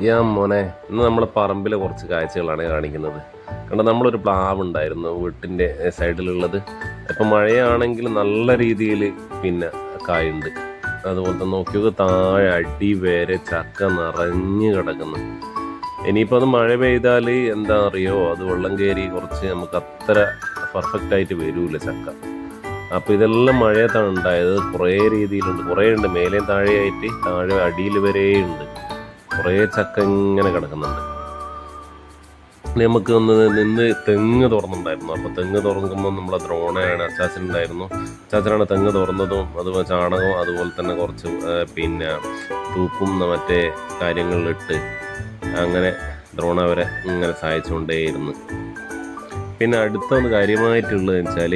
യാ മോനെ ഇന്ന് നമ്മൾ പറമ്പിലെ കുറച്ച് കാഴ്ചകളാണ് കാണിക്കുന്നത്. കാരണം നമ്മളൊരു പ്ലാവ് ഉണ്ടായിരുന്നു വീട്ടിന്റെ സൈഡിലുള്ളത്. ഇപ്പം മഴയാണെങ്കിൽ നല്ല രീതിയിൽ പിന്നെ കായുണ്ട്. അതുപോലെ തന്നെ നോക്കിയൊക്കെ താഴെ അടി വരെ ചക്ക നിറഞ്ഞു കിടക്കുന്നു. ഇനിയിപ്പോൾ അത് മഴ പെയ്താൽ എന്താ അറിയോ? അത് വെള്ളം കയറി കുറച്ച് നമുക്ക് അത്ര പെർഫെക്റ്റ് ആയിട്ട് വരൂല ചക്ക. അപ്പോൾ ഇതെല്ലാം മഴയത്താണ് ഉണ്ടായത്. കുറേ രീതിയിലുണ്ട്. കുറേ ഉണ്ട്. മേലെയും താഴെയായിട്ട് താഴെ അടിയിൽ വരെയുണ്ട് കുറേ ചക്ക ഇങ്ങനെ കിടക്കുന്നുണ്ട്. നമുക്ക് ഒന്ന് നിന്ന് തെങ്ങ് തുറന്നുണ്ടായിരുന്നു. അപ്പോൾ തെങ്ങ് തുറക്കുമ്പോൾ നമ്മളെ ദ്രോണയാണ് അച്ചാച്ചനുണ്ടായിരുന്നു അച്ചാച്ചനാണ് തെങ്ങ് തുറന്നതും അതുപോലെ ചാണകവും അതുപോലെ തന്നെ കുറച്ച് പിന്നെ തൂക്കും മറ്റേ കാര്യങ്ങളിലിട്ട് അങ്ങനെ ദ്രോണ അവരെ ഇങ്ങനെ സഹായിച്ചുകൊണ്ടേയിരുന്നു. പിന്നെ അടുത്ത ഒന്ന് കാര്യമായിട്ടുള്ളത് വെച്ചാൽ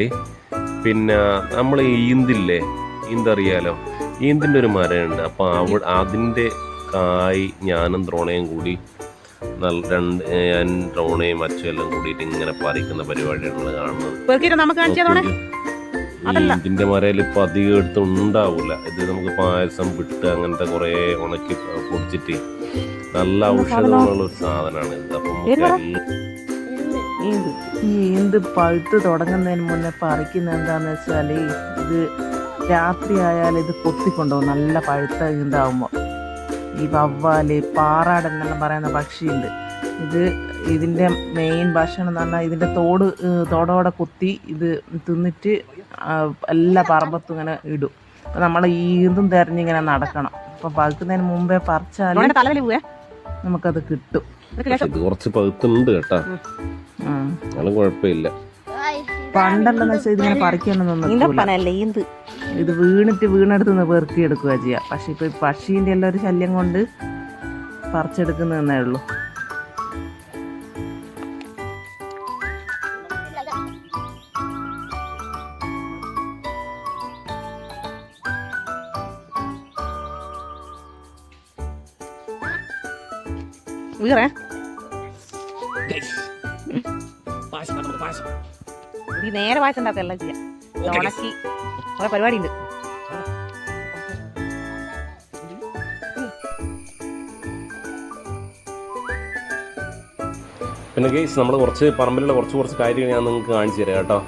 പിന്നെ നമ്മൾ ഈന്തില്ലേ? ഈന്തറിയാലോ? ഈന്തിന്റെ ഒരു മരമുണ്ട്. അപ്പോൾ അവ അതിന്റെ കായ് ഞാനും ദ്രോണയും കൂടി നല്ല രണ്ട് ഞാൻ ദ്രോണയും അച്ഛനും എല്ലാം കൂടിയിട്ട് ഇങ്ങനെ പറിക്കുന്ന പരിപാടിയാണ് നമ്മൾ കാണുന്നത്. ഇതിന്റെ മരയിൽ ഇപ്പൊ അധികം എടുത്ത് ഉണ്ടാവൂല. ഇത് നമുക്ക് പായസം വിട്ട് അങ്ങനത്തെ കുറെ ഉണക്കി പൊടിച്ചിട്ട് നല്ല ഔഷധമുള്ള ഒരു സാധനമാണ് ഇത്. അപ്പൊ ഈന്ത് ഈ ഈന്ത് പഴുത്ത് തുടങ്ങുന്നതിന് മുന്നേ പറിക്കുന്ന എന്താന്ന് വെച്ചാൽ ഇത് രാത്രി ആയാൽ ഇത് പൊത്തിക്കൊണ്ടുപോകും നല്ല പഴുത്ത ഈന്താവുമ്പോൾ ഈ വവ്വാൽ പാറാട് എന്നെല്ലാം പറയുന്ന പക്ഷിയുണ്ട്. ഇത് ഇതിന്റെ മെയിൻ ഭക്ഷണം എന്ന് പറഞ്ഞാൽ ഇതിന്റെ തോട് തോടോടെ കുത്തി ഇത് തിന്നിട്ട് എല്ലാ പറമ്പത്തും ഇങ്ങനെ ഇടും. അപ്പം നമ്മൾ ഈന്തും തിരഞ്ഞിങ്ങനെ നടക്കണം. അപ്പം പകുക്കുന്നതിന് മുമ്പേ പറിച്ചാൽ നമുക്കത് കിട്ടും. ഇത് കുറച്ച് പഴുത്തുണ്ട് കേട്ടോ. കുഴപ്പമില്ല. പണ്ടെല്ലാം വെച്ചാൽ ഇതിങ്ങനെ പറിക്കണമെന്നൊന്നും ഇത് വീണിട്ട് വീണെടുത്ത് നിന്ന് പെറുക്കി എടുക്കുക ചെയ്യുക പക്ഷെ ഇപ്പൊ ഈ പക്ഷീന്റെ എല്ലാം ഒരു ശല്യം കൊണ്ട് പറിച്ചെടുക്കുന്നതന്നേ ഉള്ളൂ. വീറേ ഈ നേരെ പായസം ഉണ്ടാക്കുക എല്ലാം ചെയ്യാം. ഉണക്കി കുറെ പരിപാടി ഉണ്ട് പിന്നെ ഗെയ്സ് നമ്മൾ കുറച്ച് പറമ്പിലുള്ള കുറച്ച് കുറച്ച് കാര്യങ്ങൾ ഞാൻ നിങ്ങൾക്ക് കാണിച്ചു തരാം കേട്ടോ.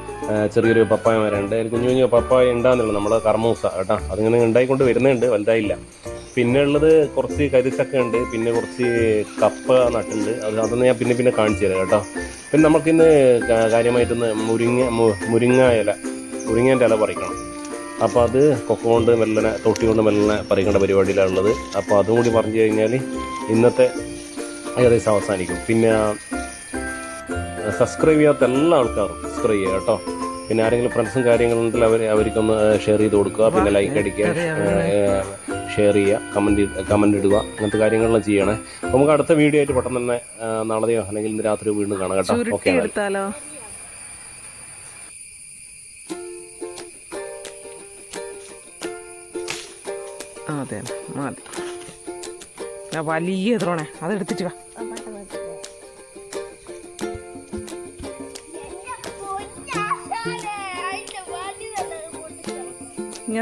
ചെറിയൊരു പപ്പായ മരമുണ്ട് ഒരു കുഞ്ഞു കുഞ്ഞു പപ്പായ ഉണ്ടാകുന്നില്ല നമ്മുടെ കർമ്മൂസ കേട്ടോ. അതിങ്ങനെ ഉണ്ടായിക്കൊണ്ട് വരുന്നുണ്ട് വലുതായില്ല. പിന്നെ ഉള്ളത് കുറച്ച് കരിച്ചക്ക ഉണ്ട് പിന്നെ കുറച്ച് കപ്പ നട്ടുണ്ട്. അത് അതൊന്ന് ഞാൻ പിന്നെ പിന്നെ കാണിച്ചു തരാം കേട്ടോ. പിന്നെ നമുക്കിന്ന് കാര്യമായിട്ടൊന്ന് മുരിങ്ങ മുരിങ്ങ ഇല മുരിങ്ങേന്റെ ഇല പറിക്കണം. അപ്പോൾ അത് കൊക്ക കൊണ്ട് മെല്ലനെ തൊട്ടി കൊണ്ട് മെല്ലനെ പറിക്കേണ്ട പരിപാടിയിലാണുള്ളത്. അപ്പോൾ അതും കൂടി പറഞ്ഞു കഴിഞ്ഞാൽ ഇന്നത്തെ ഏകദേശം അവസാനിക്കും. പിന്നെ സബ്സ്ക്രൈബ് ചെയ്യാത്ത എല്ലാ ആൾക്കാരും സബ്സ്ക്രൈബ് ചെയ്യുക കേട്ടോ. പിന്നെ ആരെങ്കിലും ഫ്രണ്ട്സും കാര്യങ്ങളുണ്ടെങ്കിൽ അവർ അവർക്കൊന്ന് ഷെയർ ചെയ്ത് കൊടുക്കുക. പിന്നെ ലൈക്ക് അടിക്കുക. ഷെയർ ചെയ്യുക കമന്റ് കമന്റ് ഇടുക അങ്ങനത്തെ കാര്യങ്ങളെല്ലാം ചെയ്യണേ. നമുക്ക് അടുത്ത വീഡിയോ ആയിട്ട് പെട്ടെന്ന് തന്നെ നാളെയോ അല്ലെങ്കിൽ ഇന്ന് രാത്രി വീണ്ടും കാണാം കേട്ടോ. ഓക്കെ എടുത്താലോ അതെ മതി. ആ വലിയ എതിരോണേ അതെടുത്തിട്ട് വാ. ഇനി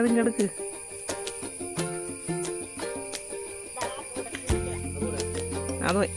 അതിന്റെ അടുക്ക് അത്